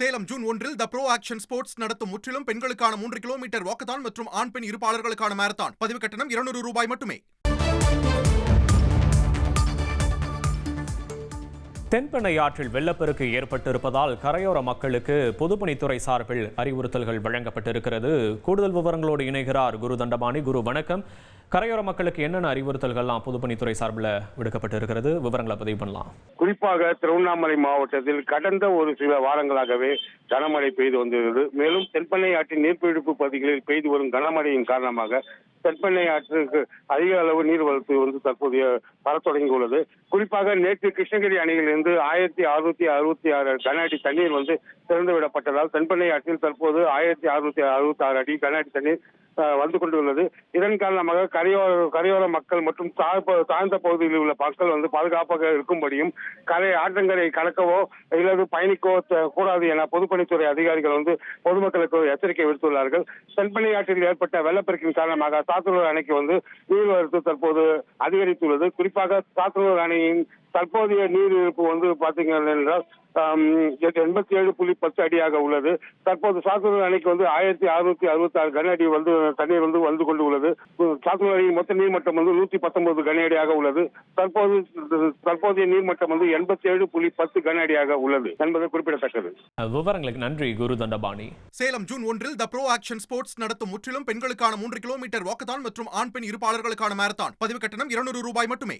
Salem June ஒன்றில் த bro action sports நடத்தும் முற்றிலும் பெண்களுக்கான மூன்று கிலோமீட்டர் வாக்கத்தான் மற்றும் ஆண் பெண் இருப்பாளர்களுக்கான மாரத்தான் பதிவு கட்டணம் இருநூறு ரூபாய் மட்டுமே. தென்பெண்ணை ஆற்றில் வெள்ளப்பெருக்கு ஏற்பட்டிருப்பதால் கரையோர மக்களுக்கு பொதுப்பணித்துறை சார்பில் அறிவுறுத்தல்கள் வழங்கப்பட்டிருக்கிறது. கூடுதல் விவரங்களோடு இணைகிறார் குரு தண்டபாணி. குரு வணக்கம். கரையோர மக்களுக்கு என்னென்ன அறிவுறுத்தல்கள்லாம் பொதுப்பணித்துறை சார்பில் விடுக்கப்பட்டிருக்கிறது? விவரங்களை பதிவு பண்ணலாம். குறிப்பாக திருவண்ணாமலை மாவட்டத்தில் கடந்த ஒரு சில வாரங்களாகவே கனமழை பெய்து வந்திருந்தது. மேலும் தென்பெண்ணை ஆற்றின் நீர்பிடிப்பு பகுதிகளில் பெய்து வரும் கனமழையின் காரணமாக தென்பெண்ணை ஆற்றுக்கு அதிக அளவு நீர்வரத்து வந்து தற்போதைய வரத் தொடங்கியுள்ளது. குறிப்பாக நேற்று கிருஷ்ணகிரி அணையிலிருந்து ஆயிரத்தி அறுநூத்தி அறுபத்தி ஆறு கன அடி தண்ணீர் வந்து திறந்து விடப்பட்டதால் தென்பெண்ணை ஆற்றில் தற்போது ஆயிரத்தி அறுநூத்தி அறுபத்தி ஆறு அடி கன அடி தண்ணீர் வந்து கொண்டுள்ளது. இதன் காரணமாக கரையோர கரையோர மக்கள் மற்றும் தாழ்ந்த பகுதியில் உள்ள மக்கள் வந்து பாதுகாப்பாக இருக்கும்படியும் கரை ஆற்றங்கரை கடக்கவோ அல்லது பயணிக்கவோ த- கூடாது என பொதுப்பணித்துறை அதிகாரிகள் வந்து பொதுமக்களுக்கு எச்சரிக்கை விடுத்துள்ளார்கள். தென்பெண்ணை ஆற்றில் ஏற்பட்ட வெள்ளப்பெருக்கின் காரணமாக சாத்தனூர் அணைக்கு வந்து நீர்வரத்து தற்போது அதிகரித்துள்ளது. குறிப்பாக சாத்தனூர் அணையின் தற்போதைய நீர் இருப்பு வந்து பாத்தீங்கன்னா என்றால் எண்பத்தி ஏழு புள்ளி பத்து அடியாக உள்ளது. தற்போது சாத்தனூர் அணைக்கு வந்து ஆயிரத்தி அறுநூத்தி அறுபத்தி ஆறு கன அடி வந்து தண்ணீர் வந்து வந்து கொண்டு உள்ளது. சாத்தனூர் அணையின் மொத்த நீர்மட்டம் வந்து நூத்தி பத்தொன்பது கன அடியாக உள்ளது. தற்போது தற்போதைய நீர்மட்டம் வந்து எண்பத்தி ஏழு புள்ளி பத்து கன அடியாக உள்ளது என்பது குறிப்பிடத்தக்கது. விவரங்களுக்கு நன்றி குரு தண்டபாணி. சேலம் ஜூன் ஒன்றில் த ப்ரோ ஆக்ஷன் ஸ்போர்ட்ஸ் நடத்தும் முற்றிலும் பெண்களுக்கான மூன்று கிலோமீட்டர் வாக்கத்தான் மற்றும் ஆண் பெண் இருப்பாளர்களுக்கான மாரத்தான் பதிவு கட்டணம் இருநூறு ரூபாய் மட்டுமே.